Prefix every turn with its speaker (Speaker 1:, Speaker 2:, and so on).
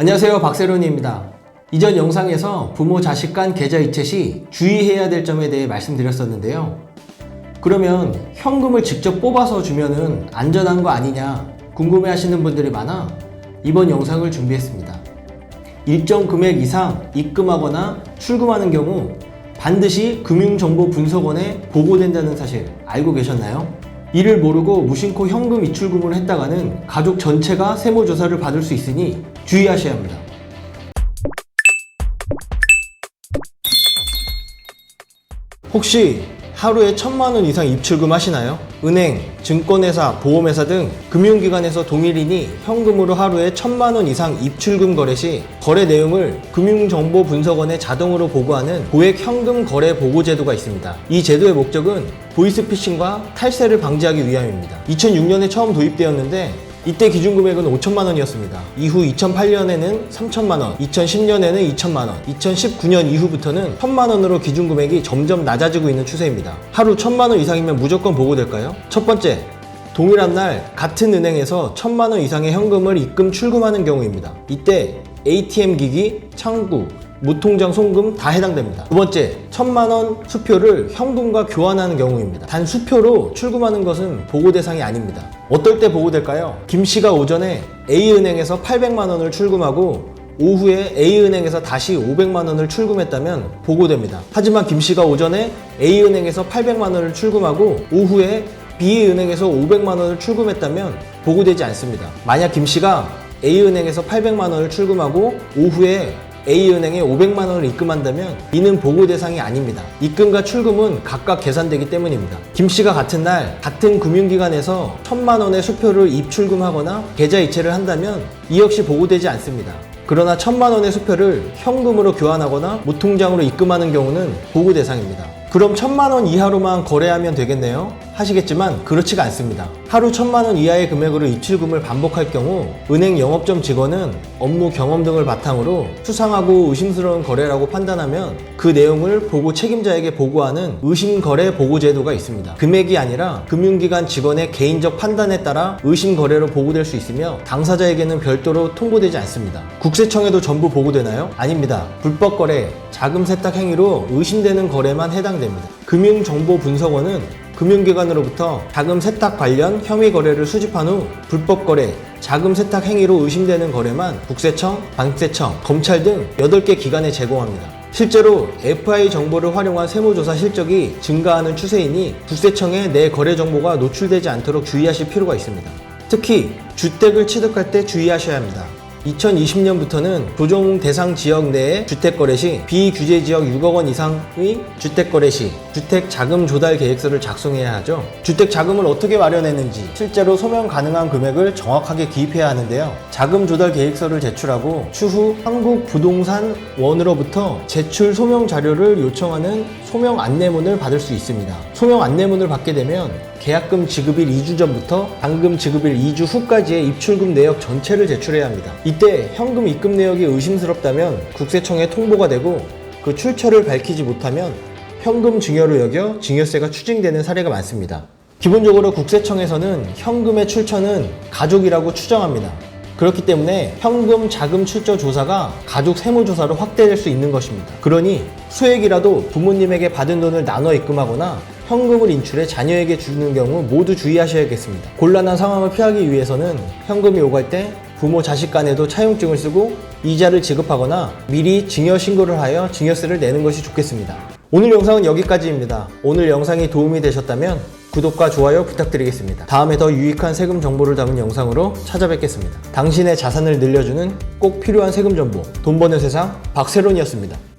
Speaker 1: 안녕하세요 박세론입니다. 이전 영상에서 부모 자식 간 계좌 이체 시 주의해야 될 점에 대해 말씀드렸었는데요. 그러면 현금을 직접 뽑아서 주면은 안전한 거 아니냐 궁금해 하시는 분들이 많아 이번 영상을 준비했습니다. 일정 금액 이상 입금하거나 출금하는 경우 반드시 금융정보분석원에 보고된다는 사실 알고 계셨나요? 이를 모르고 무심코 현금 이출금을 했다가는 가족 전체가 세무조사를 받을 수 있으니 주의하셔야 합니다. 혹시 하루에 천만 원 이상 입출금 하시나요? 은행, 증권회사, 보험회사 등 금융기관에서 동일인이 현금으로 하루에 천만 원 이상 입출금 거래 시 거래 내용을 금융정보분석원에 자동으로 보고하는 고액 현금 거래 보고 제도가 있습니다. 이 제도의 목적은 보이스피싱과 탈세를 방지하기 위함입니다. 2006년에 처음 도입되었는데 이때 기준 금액은 5천만 원이었습니다. 이후 2008년에는 3천만 원, 2010년에는 2천만 원, 2019년 이후부터는 1천만 원으로 기준 금액이 점점 낮아지고 있는 추세입니다. 하루 1천만 원 이상이면 무조건 보고될까요? 첫 번째, 동일한 날 같은 은행에서 1천만 원 이상의 현금을 입금 출금하는 경우입니다. 이때 ATM 기기, 창구, 무통장 송금 다 해당됩니다. 두 번째, 천만 원 수표를 현금과 교환하는 경우입니다. 단 수표로 출금하는 것은 보고 대상이 아닙니다. 어떨 때 보고될까요? 김 씨가 오전에 A은행에서 800만 원을 출금하고 오후에 A은행에서 다시 500만 원을 출금했다면 보고됩니다. 하지만 김 씨가 오전에 A은행에서 800만 원을 출금하고 오후에 B은행에서 500만 원을 출금했다면 보고되지 않습니다. 만약 김 씨가 A은행에서 800만 원을 출금하고 오후에 A은행에 500만 원을 입금한다면 이는 보고 대상이 아닙니다. 입금과 출금은 각각 계산되기 때문입니다. 김 씨가 같은 날 같은 금융기관에서 1000만 원의 수표를 입출금하거나 계좌 이체를 한다면 이 역시 보고되지 않습니다. 그러나 1000만 원의 수표를 현금으로 교환하거나 무통장으로 입금하는 경우는 보고 대상입니다. 그럼 1000만 원 이하로만 거래하면 되겠네요? 하시겠지만 그렇지가 않습니다. 하루 1000만 원 이하의 금액으로 입출금을 반복할 경우 은행 영업점 직원은 업무 경험 등을 바탕으로 수상하고 의심스러운 거래라고 판단하면 그 내용을 보고 책임자에게 보고하는 의심 거래 보고 제도가 있습니다. 금액이 아니라 금융기관 직원의 개인적 판단에 따라 의심 거래로 보고될 수 있으며 당사자에게는 별도로 통보되지 않습니다. 국세청에도 전부 보고되나요? 아닙니다. 불법 거래, 자금 세탁 행위로 의심되는 거래만 해당됩니다. 금융정보분석원은 금융기관으로부터 자금 세탁 관련 혐의 거래를 수집한 후 불법 거래, 자금 세탁 행위로 의심되는 거래만 국세청, 관세청, 검찰 등 8개 기관에 제공합니다. 실제로 FI 정보를 활용한 세무조사 실적이 증가하는 추세이니 국세청에 내 거래 정보가 노출되지 않도록 주의하실 필요가 있습니다. 특히 주택을 취득할 때 주의하셔야 합니다. 2020년부터는 조정 대상 지역 내의 주택 거래 시 비규제 지역 6억 원 이상의 주택 거래 시 주택 자금 조달 계획서를 작성해야 하죠. 주택 자금을 어떻게 마련했는지 실제로 소명 가능한 금액을 정확하게 기입해야 하는데요. 자금 조달 계획서를 제출하고 추후 한국 부동산 원으로부터 제출 소명 자료를 요청하는 소명 안내문을 받을 수 있습니다. 소명 안내문을 받게 되면 계약금 지급일 2주 전부터 당금 지급일 2주 후까지의 입출금 내역 전체를 제출해야 합니다. 이때 현금 입금 내역이 의심스럽다면 국세청에 통보가 되고 그 출처를 밝히지 못하면 현금 증여로 여겨 증여세가 추징되는 사례가 많습니다. 기본적으로 국세청에서는 현금의 출처는 가족이라고 추정합니다. 그렇기 때문에 현금 자금 출처 조사가 가족 세무 조사로 확대될 수 있는 것입니다. 그러니 수액이라도 부모님에게 받은 돈을 나눠 입금하거나 현금을 인출해 자녀에게 주는 경우 모두 주의하셔야겠습니다. 곤란한 상황을 피하기 위해서는 현금이 오갈 때 부모 자식 간에도 차용증을 쓰고 이자를 지급하거나 미리 증여 신고를 하여 증여세를 내는 것이 좋겠습니다. 오늘 영상은 여기까지입니다. 오늘 영상이 도움이 되셨다면 구독과 좋아요 부탁드리겠습니다. 다음에 더 유익한 세금 정보를 담은 영상으로 찾아뵙겠습니다. 당신의 자산을 늘려주는 꼭 필요한 세금 정보, 돈 버는 세상 박세론이었습니다.